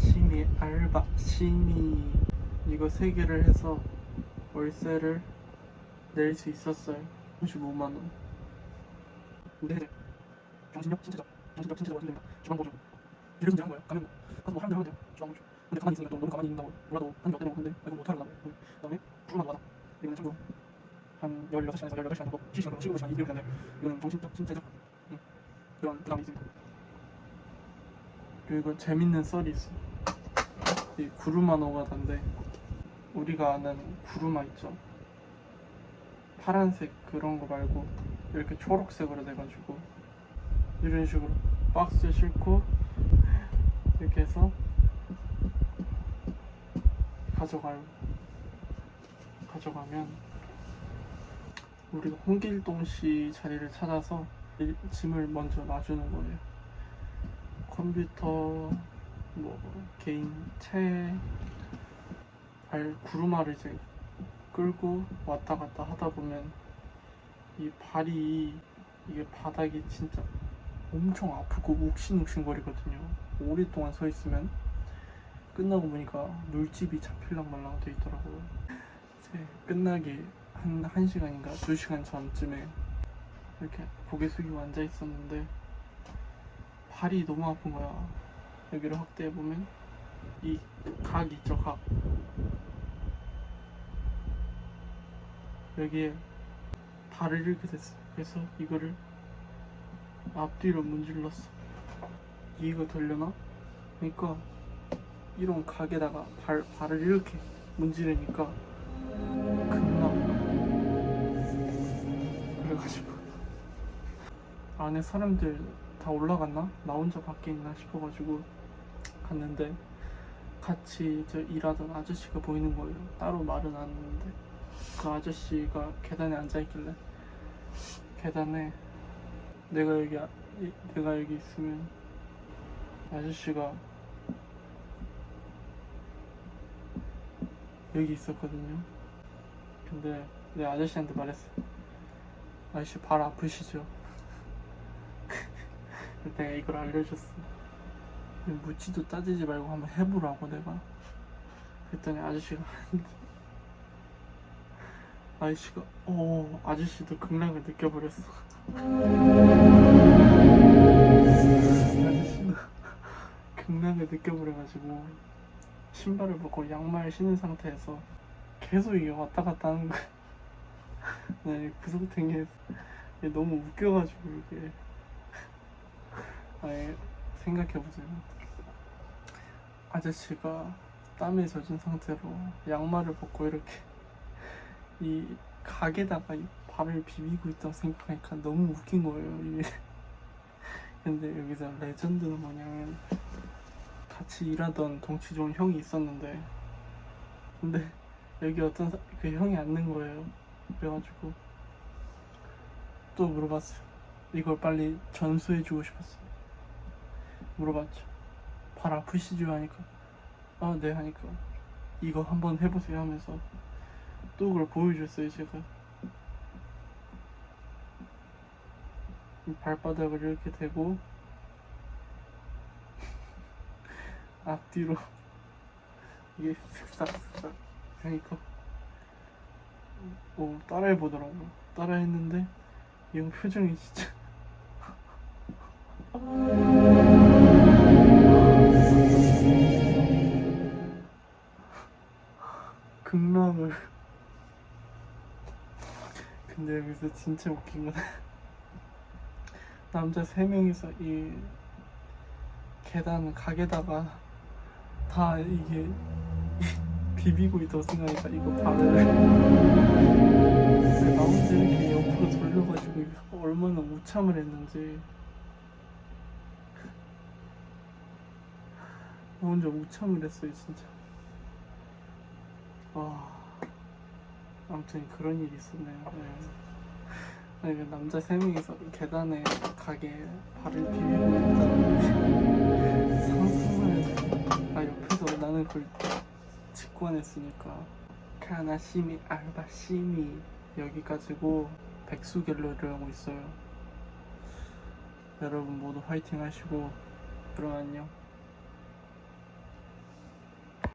심의 알바 심의 이거 세 개를 해서 월세를 낼 수 있었어요. 35만 원. 정신력 신체적 정신력 신체적 보조 이래서 이제 한 거예요. 가면 가서 뭐한 16시간에서 18시간 정도 쉬시간 15시간 이렇게 되는데 이거는 정신적 신체적. 응. 그런 부담이 있습니다 그리고 재밌는 썰이 있어. 이 구루마 노가다인데 우리가 아는 구루마 있죠? 파란색 그런 거 말고 이렇게 초록색으로 돼가지고 이런 식으로 박스에 싣고 이렇게 해서 가져가요 가져가면 우리가 홍길동 씨 자리를 찾아서 이 짐을 먼저 놔주는 거예요 컴퓨터 뭐 개인 채발 구루마를 이제 끌고 왔다 갔다 하다 보면 이 발이 이게 바닥이 진짜 엄청 아프고 욱신욱신 거리거든요. 오랫동안 서 있으면 끝나고 보니까 물집이 잡힐랑 말랑 돼 있더라고요. 이제 끝나기 한 1시간인가 2시간 전쯤에 이렇게 고개 숙이고 앉아 있었는데 발이 너무 아픈 거야. 여기를 확대해 보면 이 각 있죠, 각. 여기에 발을 이렇게 됐어. 그래서 이거를 앞뒤로 문질렀어. 이해가 되려나? 그러니까 이런 각에다가 발, 발을 이렇게 문지르니까 거야. 그래가지고 안에 사람들 다 올라갔나? 나 혼자 밖에 있나 싶어가지고 갔는데 같이 저 일하던 아저씨가 보이는 거예요. 따로 말은 안 했는데 그 아저씨가 계단에 앉아 있길래 계단에 내가 여기 아- 이- 내가 여기 있으면 아저씨가 여기 있었거든요. 근데 내 아저씨한테 말했어. 아저씨 발 아프시죠? 내가 이걸 알려줬어. 묻지도 따지지 말고 한번 해보라고 내가. 그랬더니 아저씨가 아저씨가 어 아저씨도 극락을 느껴버렸어. 아저씨도 극락을 느껴버려가지고 신발을 벗고 양말 신은 상태에서 계속 이게 왔다 갔다 하는 거야. 네, 구석탱이에 이게 너무 웃겨가지고 이게 아예 생각해보세요. 아저씨가 땀에 젖은 상태로 양말을 벗고 이렇게 이 각에다가 이 발을 비비고 있다고 생각하니까 너무 웃긴 거예요 이게. 근데 여기서 레전드는 뭐냐면 같이 일하던 덩치 좋은 형이 있었는데. 근데 여기 어떤 사- 그 형이 앉는 거예요. 그래가지고 또 물어봤어요. 이걸 빨리 전수해주고 싶었어요 물어봤죠 발 아프시죠? 하니까 아 네. 하니까 이거 한번 해보세요. 하면서 또 그걸 보여줬어요 제가. 이 발바닥을 이렇게 대고 앞뒤로 이게 슥싹슥싹 하니까 어, 따라해보더라고요. 따라했는데 이 형 표정이 진짜 극락을 근데 여기서 진짜 웃긴 건 남자 세 명이서 이 계단 각에다가 다 이게 비비고 있다고 생각하니까 이거 발을 나 혼자 이렇게 옆으로 돌려가지고 얼마나 우참을 했는지. 나 혼자 우참을 했어요 진짜. 와 아무튼 그런 일이 있었네요. 네. 그 남자 세 명이서 계단에 가게 발을 비비고 있다는 해도 아 옆에서 나는 그걸 직관했으니까. 카나시미 알바시미 여기까지고 백수 갤러리를 하고 있어요. 여러분 모두 화이팅 하시고 그럼 안녕